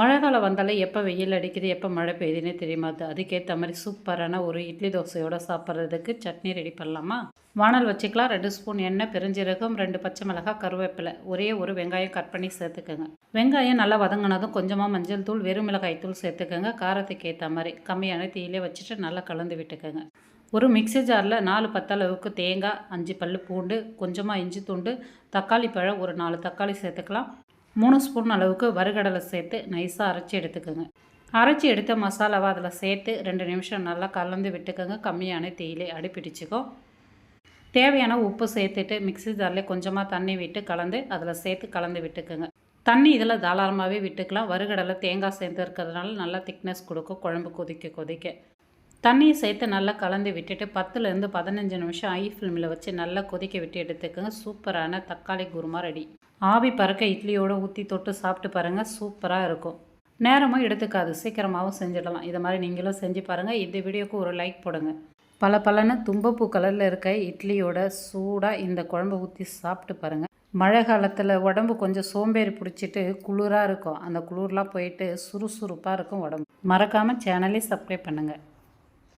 மழை காலம் வந்தாலே எப்போ வெயில் அடிக்குது எப்போ மழை பெய்யுதுன்னே தெரியுமாது அதுக்கேற்ற மாதிரி சூப்பரான ஒரு இட்லி தோசையோட சாப்பிட்றதுக்கு சட்னி ரெடி பண்ணலாமா? வானல் வச்சுக்கலாம். ரெண்டு ஸ்பூன் எண்ணெய் பெருஞ்சீரகம் ரெண்டு பச்சை மிளகாய் கருவேப்பிலை. ஒரே ஒரு வெங்காயம் கட் பண்ணி சேர்த்துக்கோங்க. வெங்காயம் நல்லா வதங்கினதும் கொஞ்சமாக மஞ்சள் தூள் வெறும் மிளகாய் தூள் சேர்த்துக்கோங்க. காரத்துக்கு ஏற்ற மாதிரி கம்மியான தீயிலே வச்சுட்டு நல்லா கலந்து விட்டுக்கோங்க. ஒரு மிக்ஸி ஜாரில் நாலு பத்தளவுக்கு தேங்காய் அஞ்சு பல் பூண்டு கொஞ்சமாக இஞ்சி துண்டு தக்காளி பழம் ஒரு நாலு தக்காளி சேர்த்துக்கலாம். மூணு ஸ்பூன் அளவுக்கு வறுகடலை சேர்த்து நைஸாக அரைச்சி எடுத்துக்கோங்க. அரைச்சி எடுத்த மசாலாவை அதில் சேர்த்து ரெண்டு நிமிஷம் நல்லா கலந்து விட்டுக்கோங்க. கம்மியான தேயிலை அடிப்பிடிச்சிக்கோ தேவையான உப்பு சேர்த்துட்டு மிக்சி ஜாரில் கொஞ்சமாக தண்ணி விட்டு கலந்து அதில் சேர்த்து கலந்து விட்டுக்கோங்க. தண்ணி இதில் தாராளமாகவே விட்டுக்கலாம். வறுகடலை தேங்காய் சேர்த்து இருக்கிறதுனால நல்லா திக்னஸ் கொடுக்கும். குழம்பு கொதிக்க கொதிக்க. தண்ணியை சேர்த்து நல்லா கலந்து விட்டுட்டு பத்துலேருந்து பதினஞ்சு நிமிஷம் ஐ ஃபிலிமில் வச்சு நல்லா கொதிக்க விட்டு எடுத்துக்கோங்க. சூப்பரான தக்காளி குருமா ரெடி ஆவி பறக்க இட்லியோடு ஊற்றி தொட்டு சாப்பிட்டு பாருங்கள் சூப்பராக இருக்கும். நேரமும் எடுத்துக்காது சீக்கிரமாகவும் செஞ்சிடலாம். இதை மாதிரி நீங்களும் செஞ்சு பாருங்கள் இந்த வீடியோக்கு ஒரு லைக் போடுங்க. பல பலன்னு தும்பப்பூ கலரில் இருக்க இட்லியோட சூடாக இந்த குழம்பு ஊற்றி சாப்பிட்டு பாருங்கள் மழை காலத்தில் உடம்பு கொஞ்சம் சோம்பேறி பிடிச்சிட்டு குளிராக இருக்கும். அந்த குளிர்லாம் போயிட்டு சுறுசுறுப்பாக இருக்கும் உடம்பு. மறக்காமல் சேனலே சப்ஸ்கிரைப் பண்ணுங்கள்